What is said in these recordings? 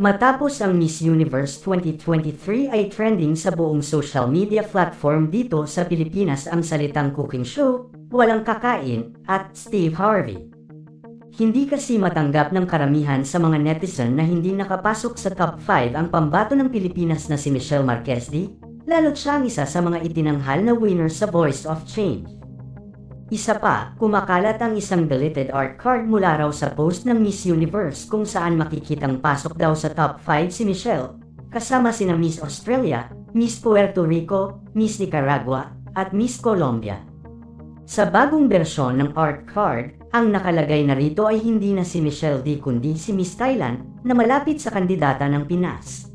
Matapos ang Miss Universe 2023 ay trending sa buong social media platform dito sa Pilipinas ang salitang cooking show, walang kakain, at Steve Harvey. Hindi kasi matanggap ng karamihan sa mga netizen na hindi nakapasok sa top 5 ang pambato ng Pilipinas na si Michelle Marquez lalo't siya ang isa sa mga itinanghal na winner sa Voice of Change. Isa pa, kumakalat ang isang deleted art card mula raw sa post ng Miss Universe kung saan makikitang pasok daw sa top 5 si Michelle, kasama sina Miss Australia, Miss Puerto Rico, Miss Nicaragua, at Miss Colombia. Sa bagong bersyon ng art card, ang nakalagay na rito ay hindi na si Michelle D kundi si Miss Thailand na malapit sa kandidata ng Pinas.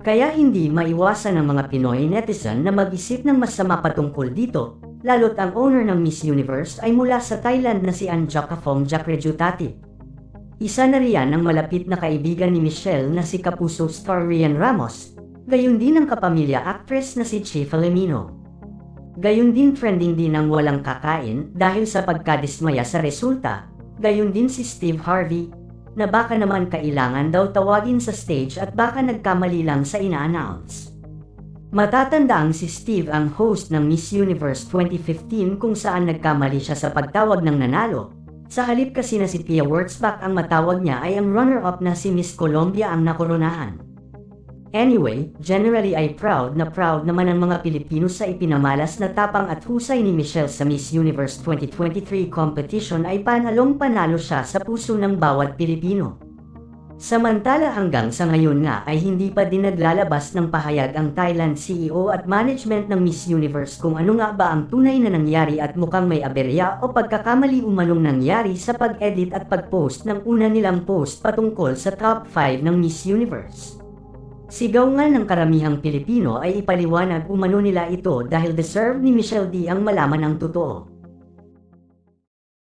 Kaya hindi maiwasan ng mga Pinoy netizen na mag-isip ng masama patungkol dito lalo't ang owner ng Miss Universe ay mula sa Thailand na si Anjakafong Jakrejutati. Isa na riyan ang malapit na kaibigan ni Michelle na si Kapuso star Rian Ramos, gayon din ang kapamilya actress na si Chi Filomeno. Gayon din trending din ang walang kakain dahil sa pagkadismaya sa resulta, gayon din si Steve Harvey, na baka naman kailangan daw tawagin sa stage at baka nagkamali lang sa ina-announce. Matatandaang si Steve ang host ng Miss Universe 2015 kung saan nagkamali siya sa pagtawag ng nanalo. Sa halip kasi na si Pia Wurtzbach ang matawag niya ay ang runner-up na si Miss Colombia ang nakoronahan. Anyway, generally ay proud na proud naman ang mga Pilipino sa ipinamalas na tapang at husay ni Michelle sa Miss Universe 2023 competition ay panalong panalo siya sa puso ng bawat Pilipino. Samantala hanggang sa ngayon nga ay hindi pa din naglalabas ng pahayag ang Thailand CEO at management ng Miss Universe kung ano nga ba ang tunay na nangyari at mukhang may aberya o pagkakamali umanong nangyari sa pag-edit at pag-post ng una nilang post patungkol sa top 5 ng Miss Universe. Sigaw nga ng karamihang Pilipino ay ipaliwanag umano nila ito dahil deserve ni Michelle D ang malaman ang totoo.